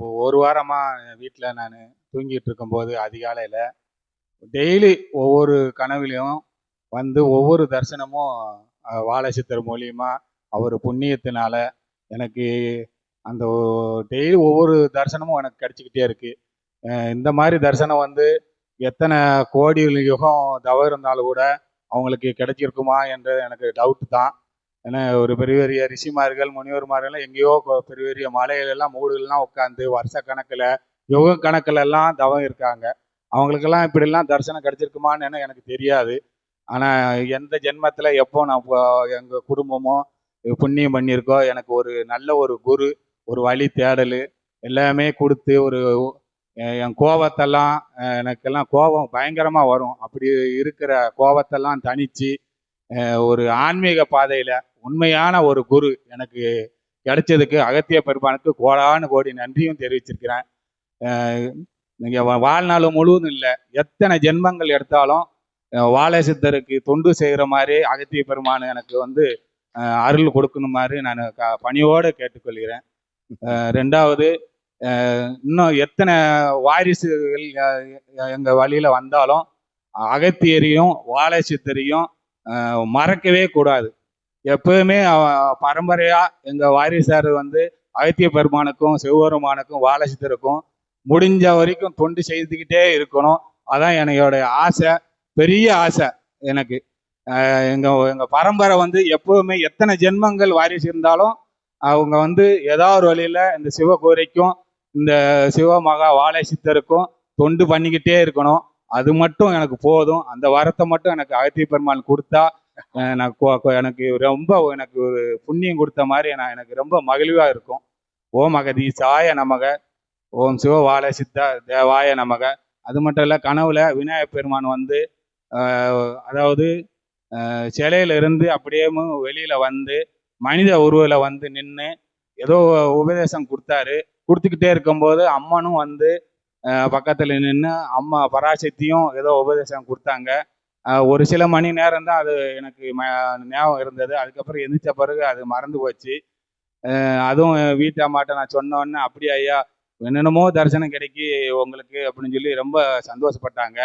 இப்போ ஒரு வாரமாக வீட்டில் நான் தூங்கிட்டு இருக்கும்போது அதிகாலையில் டெய்லி ஒவ்வொரு கனவுலையும் வந்து ஒவ்வொரு தரிசனமும் அஹ், வாழை சித்தர் மூலியமா அவர் புண்ணியத்தினால எனக்கு அந்த டெய்லி ஒவ்வொரு தரிசனமும் எனக்கு கிடைச்சிக்கிட்டே இருக்கு. இந்த மாதிரி தரிசனம் வந்து எத்தனை கோடி யுகம் தவறு இருந்தாலும் கூட அவங்களுக்கு கிடைச்சிருக்குமா என்று எனக்கு டவுட்டு தான். ஏன்னா ஒரு பெரிய பெரிய ரிஷிமார்கள் முனிவர்மார்கள் எங்கேயோ பெரிய பெரிய மலையிலெல்லாம் மூடுகள்லாம் உட்காந்து வருஷ கணக்கில் யுக கணக்கில் எல்லாம் தவம் இருக்காங்க. அவங்களுக்கெல்லாம் இப்படிலாம் தரிசனம் கிடச்சிருக்குமான்னு எனக்கு தெரியாது. ஆனால் எந்த ஜென்மத்தில் எப்போ நான் எங்கள் குடும்பமோ புண்ணியம் பண்ணியிருக்கோ எனக்கு ஒரு நல்ல ஒரு குரு ஒரு வழி தேடல் எல்லாமே கொடுத்து ஒரு என் கோபத்தெல்லாம் எனக்கெல்லாம் கோபம் பயங்கரமாக வரும். அப்படி இருக்கிற கோபத்தெல்லாம் தணித்து ஒரு ஆன்மீக பாதையில் உண்மையான ஒரு குரு எனக்கு கிடைச்சதுக்கு அகத்திய பெருமானுக்கு கோடானு கோடி நன்றியும் தெரிவிச்சிருக்கிறேன். நீங்கள் வாழ்நாள் முழுவதும் இல்லை. எத்தனை ஜென்மங்கள் எடுத்தாலும் வாழை சித்தருக்கு தொண்டு செய்கிற மாதிரி அகத்திய பெருமான் எனக்கு வந்து அருள் கொடுக்கணும் மாதிரி நான் க பணியோடு கேட்டுக்கொள்கிறேன். ரெண்டாவது இன்னும் எத்தனை வாரிசுகள் எங்கள் வழியில் வந்தாலும் அகத்தியரையும் வாழை சித்தரையும் மறக்கவே கூடாது. எப்பவுமே பரம்பரையா எங்க வாரிசார் வந்து அகத்திய பெருமானுக்கும் சிவபெருமானுக்கும் வாழை சித்தருக்கும் முடிஞ்ச வரைக்கும் தொண்டு செய்துக்கிட்டே இருக்கணும். அதான் என்னையோட ஆசை. பெரிய ஆசை எனக்கு. எங்க எங்க பரம்பரை வந்து எப்பவுமே எத்தனை ஜென்மங்கள் வாரிசு இருந்தாலும் அவங்க வந்து ஏதாவது ஒரு வழியில இந்த சிவகோரைக்கும் இந்த சிவமகா வாழை சித்தருக்கும் தொண்டு பண்ணிக்கிட்டே இருக்கணும். அது மட்டும் எனக்கு போதும். அந்த வரத்தை மட்டும் எனக்கு அகத்திய பெருமாள் கொடுத்தா நான் எனக்கு ரொம்ப எனக்கு ஒரு புண்ணியம் கொடுத்த மாதிரி நான் எனக்கு ரொம்ப மகிழ்வாக இருக்கும். ஓம் அகதி சாய நமக. ஓம் சிவ வாழ சித்தா தேவாய நமக. அது மட்டும் இல்லை கனவுல விநாயகப் பெருமான் வந்து அதாவது சிலையிலிருந்து சிலையில இருந்து அப்படியே வெளியில வந்து மனித உருவில வந்து நின்று ஏதோ உபதேசம் கொடுத்தாரு. கொடுத்துக்கிட்டே இருக்கும்போது அம்மனும் வந்து பக்கத்தில் நின்று அம்மா பராசக்தியும் ஏதோ உபதேசம் கொடுத்தாங்க. ஒரு சில மணி நேரம் தான் அது எனக்கு ஞாபகம் இருந்தது. அதுக்கப்புறம் எந்திரிச்ச பிறகு அது மறந்து போச்சு. அதுவும் வீட்டு அம்மாட்ட நான் சொன்னோன்னே அப்படியே ஐயா என்னென்னமோ தரிசனம் கிடைக்கி உங்களுக்கு அப்படின்னு சொல்லி ரொம்ப சந்தோஷப்பட்டாங்க.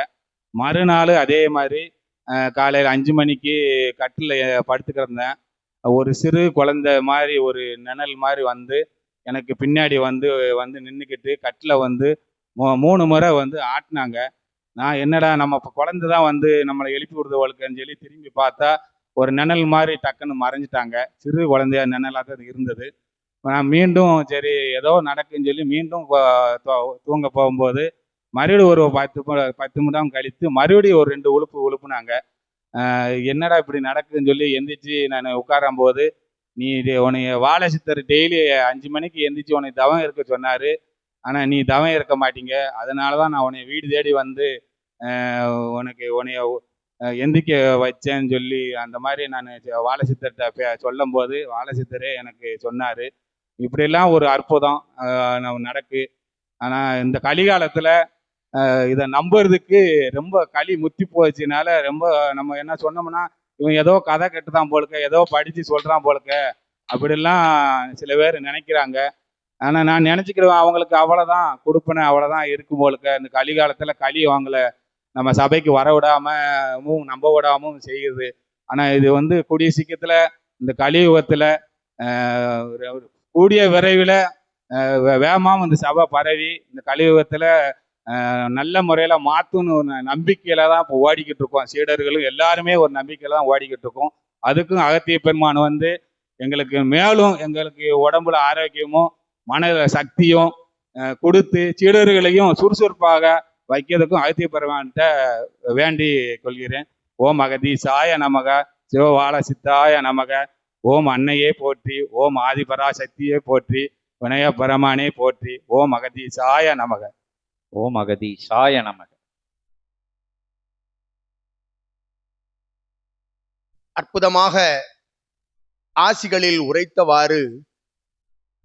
மறுநாள் அதே மாதிரி காலையில் அஞ்சு மணிக்கு கட்டில் படுத்து கிடந்தேன் ஒரு சிறு குழந்தை மாதிரி ஒரு நிழல் மாதிரி வந்து எனக்கு பின்னாடி வந்து வந்து நின்றுக்கிட்டு கட்டில் வந்து மூ- மூணு முறை வந்து ஆட்டினாங்க. நான் என்னடா நம்ம இப்போ குழந்தை தான் வந்து நம்மளை எழுப்பி விடுதவளுக்குன்னு சொல்லி திரும்பி பார்த்தா ஒரு நிழல் மாதிரி டக்குன்னு மறைஞ்சிட்டாங்க. சிறு குழந்தையா நிழலாக தான் இருந்தது. நான் மீண்டும் சரி ஏதோ நடக்குன்னு சொல்லி மீண்டும் தூ- தூங்க போகும்போது மறுபடியும் ஒரு பத்து பத்து நிமிடம் கழித்து மறுபடியும் ஒரு ரெண்டு உழுப்பு உழுப்புனாங்க. என்னடா இப்படி நடக்குதுன்னு சொல்லி எந்திரிச்சு நான் உட்காரும் போது நீ உனைய உன்னைய வாழை சித்தர் டெய்லி அஞ்சு மணிக்கு எந்திரிச்சு உன்னை தவம் இருக்க சொன்னார். ஆனால் நீ தவம் இருக்க மாட்டீங்க. அதனால தான் நான் உன்னை வீடு தேடி வந்து உனக்கு உன்னைய எந்திக்க வச்சேன்னு சொல்லி அந்த மாதிரி நான் வாழசித்தர்கிட்ட பே- சொல்லும்போது வாழை எனக்கு சொன்னார். இப்படிலாம் ஒரு அற்புதம் நம்ம நடக்கு. ஆனால் இந்த கலிகாலத்தில் இதை நம்புறதுக்கு ரொம்ப களி முத்தி போச்சுனால ரொம்ப நம்ம என்ன சொன்னோம்னா இவன் ஏதோ கதை கெட்டுதான் போலுக்க ஏதோ படித்து சொல்கிறான் போலுக்க அப்படிலாம் சில பேர் நினைக்கிறாங்க. ஆனால் நான் நினச்சிக்கிடுவேன் அவங்களுக்கு அவ்வளோதான் கொடுப்பனை அவ்வளோதான் இருக்கும் போலுக்கு இந்த கலிகாலத்தில் களி அவங்கள நம்ம சபைக்கு வர விடாமவும் நம்ப விடாமவும் செய்யுது. ஆனால் இது வந்து கூடிய சீக்கிரத்தில் இந்த கலியுகத்தில் கூடிய விரைவில் வேகமாக இந்த சபை பரவி இந்த கலியுகத்தில் நல்ல முறையில் மாற்றுன்னு ஒரு நம்பிக்கையில் தான் இப்போ ஓடிக்கிட்டு இருக்கோம். சீடர்களும் எல்லாருமே ஒரு நம்பிக்கையில் தான் ஓடிக்கிட்டு இருக்கோம். அதுக்கும் அகத்திய பெருமான் வந்து எங்களுக்கு மேலும் எங்களுக்கு உடம்புல ஆரோக்கியமும் மன சக்தியும் கொடுத்து சீடர்களையும் சுறுசுறுப்பாக வைக்கிறதுக்கும் அகத்திய பெருமான்கிட்ட வேண்டி கொள்கிறேன். ஓம் அகதி சாய நமக சிவவாழ சித்தாய நமக ஓம் அன்னையே போற்றி ஓம் ஆதிபரா சக்தியே போற்றி வினய பரமானே போற்றி ஓம் அகதி சாய நமக. ஓம் அகதி சாய நமக. அற்புதமாக ஆசிகளில் உரைத்தவாறு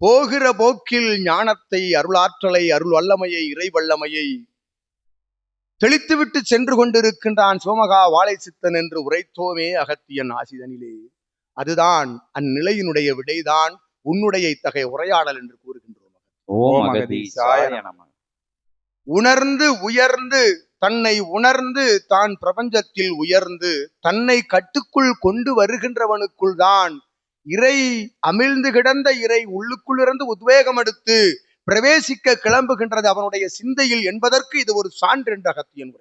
போகிற போக்கில் ஞானத்தை அருளாற்றலை அருள் வல்லமையை இறை வல்லமையை தெளித்துவிட்டு சென்று கொண்டிருக்கின்றான் சோமகா வாழை சித்தன் என்று உரைத்தோமே அகத்தியன் ஆசிதனிலே. அதுதான் அந்நிலையினுடைய விடைதான் உன்னுடைய இத்தகைய உரையாடல் என்று கூறுகின்றோம். உணர்ந்து உயர்ந்து தன்னை உணர்ந்து தான் பிரபஞ்சத்தில் உயர்ந்து தன்னை கட்டுக்குள் கொண்டு வருகின்றவனுக்குள் தான் இறை அமிழ்ந்து கிடந்த இறை உள்ளுக்குள்ளிருந்து உத்வேகம் எடுத்து பிரவேசிக்க கிளம்புகின்றது அவனுடைய சிந்தையில் என்பதற்கு இது ஒரு சான்று என்று அகத்தியன்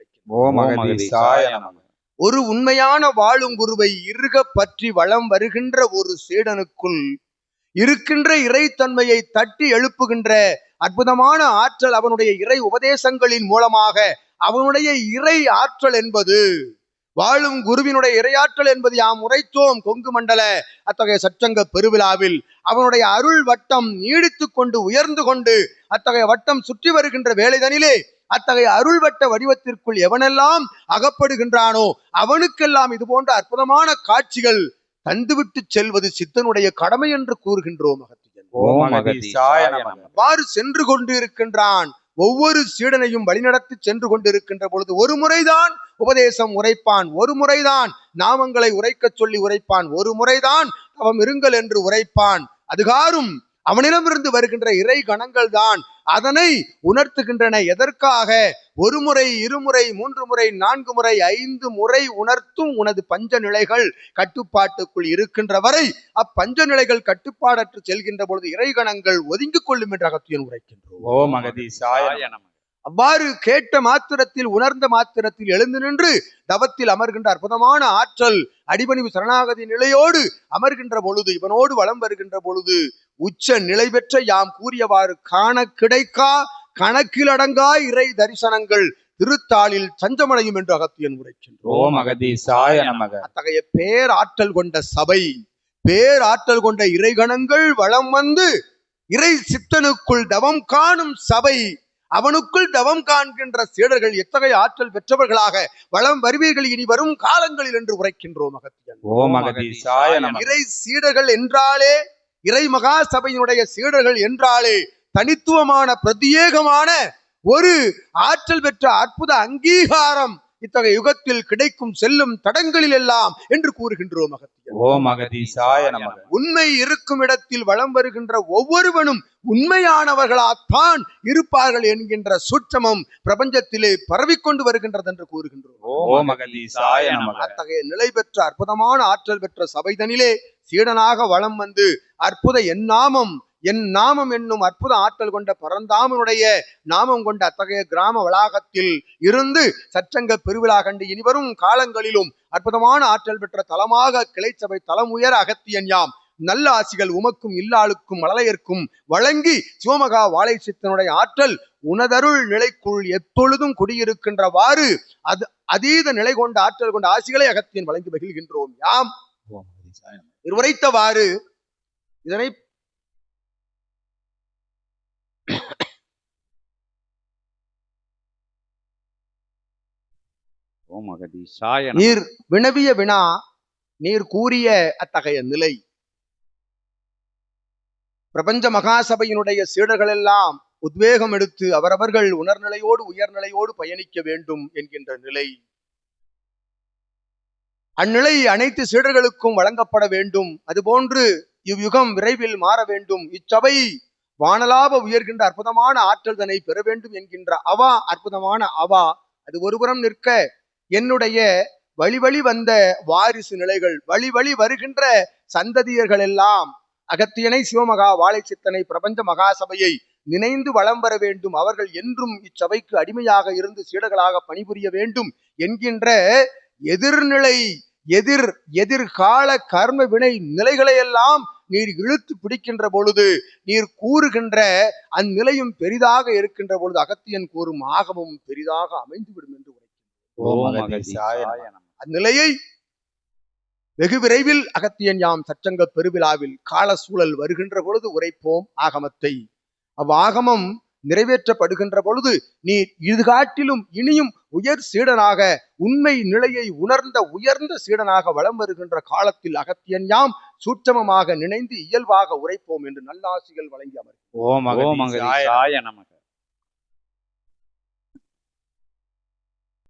நமக ஒரு உண்மையான வாழும் குருவை இறுக பற்றி வளம் வருகின்ற ஒரு சீடனுக்குள் இருக்கின்ற இறைத்தன்மையை தட்டி எழுப்புகின்ற அற்புதமான ஆற்றல் அவனுடைய இறை உபதேசங்களின் மூலமாக அவனுடைய இறை ஆற்றல் என்பது வாழும் குருவினுடைய இறையாற்றல் என்பது யாம் உரைத்தோம் கொங்கு மண்டல அத்தகைய சச்சங்க பெருவிழாவில். அவனுடைய அருள் வட்டம் நீடித்துக் கொண்டு உயர்ந்து கொண்டு அத்தகைய வட்டம் சுற்றி வருகின்ற வேலைதனிலே அத்தகைய அருள் வட்ட வடிவத்திற்குள் எவனெல்லாம் அகப்படுகின்றானோ அவனுக்கெல்லாம் இது போன்ற அற்புதமான காட்சிகள் தந்துவிட்டு செல்வது சித்தனுடைய கடமை என்று கூறுகின்றோம் அகத்தியன் அவ்வாறு சென்று கொண்டு இருக்கின்றான் ஒவ்வொரு சீடனையும் வழிநடத்தி சென்று கொண்டிருக்கின்ற பொழுது ஒரு முறைதான் உபதேசம் உரைப்பான் ஒரு முறைதான் நாமங்களை உரைக்கச் சொல்லி உரைப்பான் ஒரு முறைதான் அவம் இருங்கள் என்று உரைப்பான். அதுகாரும் அவனிடமிருந்து வருகின்ற இறை கணங்கள் தான் அதனை உணர்த்துகின்றன. எதற்காக? ஒரு முறை இருமுறை மூன்று முறை நான்கு முறை ஐந்து முறை உணர்த்தும் உனது பஞ்ச நிலைகள் கட்டுப்பாட்டுக்குள் இருக்கின்ற வரை அப்பஞ்ச நிலைகள் கட்டுப்பாடற்று செல்கின்ற பொழுது இறைகணங்கள் ஒதுங்கிக் கொள்ளும் என்று அகத்தியன் உரைக்கின்றோம் ஓம் அகதீசாய நமக. அவ்வாறு கேட்ட மாத்திரத்தில் உணர்ந்த மாத்திரத்தில் எழுந்து நின்று தவத்தில் அமர்கின்ற அற்புதமான ஆற்றல் அடிபணிவு சரணாகதி நிலையோடு அமர்கின்ற பொழுது இவனோடு வலம் வருகின்ற பொழுது உச்ச நிலை பெற்ற யாம் கூறியவாறு காண கிடைக்கா கணக்கிலடங்கா இறை தரிசனங்கள் திருத்தாளில் சஞ்சமடையும் என்று அகத்தியன் உரைக்கின்றோம் அகதீசாய நமக. அத்தகைய பேராற்றல் கொண்ட சபை பேராற்றல் கொண்ட இறைகணங்கள் வளம் வந்து இறை சித்தனுக்குள் தவம் காணும் சபை அவனுக்குள் தவம் காண்கின்ற சீடர்கள் எத்தகைய ஆற்றல் பெற்றவர்களாக வளம் வருவீர்கள்? இனி வரும் காலங்களில் என்று உரைக்கின்றோம் அகத்தியன் இறை சீடர்கள் என்றாலே இறை மகா சபையினுடைய சீடர்கள் என்றாலே தனித்துவமான பிரத்யேகமான ஒரு ஆற்றல் பெற்ற அற்புத அங்கீகாரம் இத்தகைய யுகத்தில் கிடைக்கும் செல்லும் தடங்களில் எல்லாம் என்று கூறுகின்றோம் நமக. உண்மை இருக்கும் இடத்தில் வலம் வருகின்ற ஒவ்வொருவனும் உண்மையானவர்களாத்தான் இருப்பார்கள் என்கின்ற சூட்சமம் பிரபஞ்சத்திலே பரவிக்கொண்டு வருகின்றது என்று கூறுகின்றோம். அத்தகைய நிலை பெற்ற அற்புதமான ஆற்றல் பெற்ற சபைதனிலே சீடனாக வலம் வந்து அற்புத என் நாமம் என் நாமம் என்னும் அற்புத ஆற்றல் கொண்ட பரந்தாமனுடைய நாமம் கொண்ட அத்தகைய கிராம வளாகத்தில் இருந்து சச்சங்க பெருவிழா கண்டு இனிவரும் காலங்களிலும் அற்புதமான ஆற்றல் பெற்ற தலமாக கிளைச்சபை தலம் உயர அகத்தியன் யாம். நல்ல ஆசிகள் உமக்கும் இல்லாளுக்கும் மழலையர்க்கும் வழங்கி சிவமகா வாழை சித்தனுடைய ஆற்றல் உனதருள் நிலைக்குள் எப்பொழுதும் குடியிருக்கின்றவாறு அது அதீத நிலை கொண்ட ஆற்றல் கொண்ட ஆசிகளை அகத்தியன் வழங்கி மகிழ்கின்றோம் யாம். உரைத்தவாறு இதனை ஓம் அகதீசாய நமக நீர் வினவிய வினா நீர் கூறிய அத்தகைய நிலை. பிரபஞ்ச மகாசபையினுடைய சீடர்கள் எல்லாம் உத்வேகம் எடுத்து அவரவர்கள் உணர்நிலையோடு உயர்நிலையோடு பயணிக்க வேண்டும் என்கின்ற நிலை. அந்நிலை அனைத்து சீடர்களுக்கும் வழங்கப்பட வேண்டும். அதுபோன்று இவ்யுகம் விரைவில் மாற வேண்டும். இச்சபை வானலாப உயர்கின்ற அற்புதமான ஆற்றல் தன்னை பெற வேண்டும் என்கின்ற அவா அற்புதமான அவா அது ஒருபுறம் நிற்க என்னுடைய வழிவழி வந்த வாரிசு நிலைகள் வழிவழி வருகின்ற சந்ததியர்கள் எல்லாம் அகத்தியனை சிவமகா வாழை சித்தனை பிரபஞ்ச மகாசபையை நினைந்து வளம் வர வேண்டும். அவர்கள் என்றும் இச்சபைக்கு அடிமையாக இருந்து சீடர்களாக பணிபுரிய வேண்டும் என்கின்ற எதிர்நிலை எதிர் எதிர்கால கர்ம வினை நிலைகளை எல்லாம் நீர் இழுத்து பிடிக்கின்ற பொழுது நீர் கூறுகின்ற அந்நிலையும் பெரிதாக இருக்கின்ற பொழுது அகத்தியன் கூறும் ஆகமும் பெரிதாக அமைந்துவிடும் என்று அந்நிலையை வெகு விரைவில் அகத்தியன் யாம் சச்சங்க பெருவிழாவில் கால சூழல் வருகின்ற பொழுது உரைப்போம் ஆகமத்தை. அவ்வாகமம் நிறைவேற்றப்படுகின்ற பொழுது நீர் இதுகாட்டிலும் இனியும் உயர் சீடனாக உண்மை நிலையை உணர்ந்த உயர்ந்த சீடனாக வலம் வருகின்ற காலத்தில் அகத்தியன் யாம் சூட்சமமாக நினைந்து இயல்பாக உரைப்போம் என்று நல்லாசிகள் வழங்கி அமர் ஓம் ஓம் அகதீசாய அகதீசாய நமக